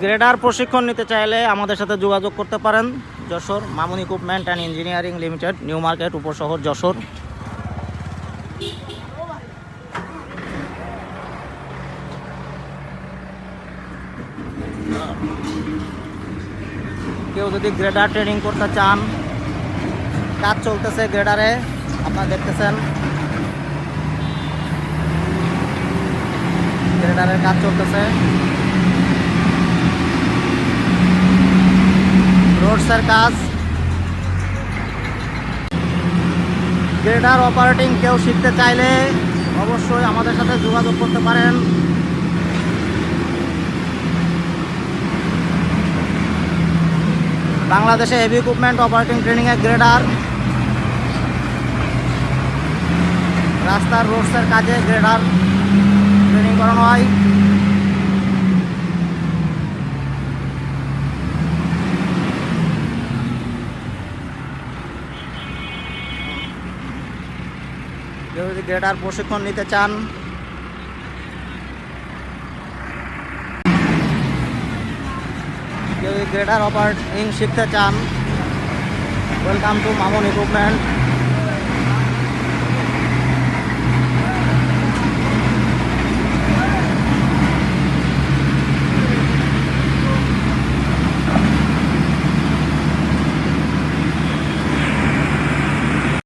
Grader প্রশিক্ষণ নিতে চাইলে আমাদের সাথে যোগাযোগ করতে পারেন। Jessore Mamun equipment and engineering limited, new market, উপশহর যশোর। কেউ যদি গ্রেডার ট্রেনিং করতে চান, কাজ চলতেছে গ্রেডারে, আপনারা দেখতেছেন। গ্রেডারের কাজ চলতেছে। রোডসের কাজ। গ্রেডার অপারেটিং কেউ শিখতে চাইলে অবশ্যই আমাদের সাথে যোগাযোগ করতে পারেন। বাংলাদেশে হেভি ইকুইপমেন্ট অপারেটিং ট্রেনিংয়ে গ্রেডার রাস্তার রোডসের কাজে গ্রেডার ট্রেনিং করানো হয়। কেউ যদি গ্রেডার প্রশিক্ষণ নিতে চান। কেউ যদি গ্রেডার অপারেটিং শিখতে চান ওয়েলকাম টু মামুন ইকুইপমেন্ট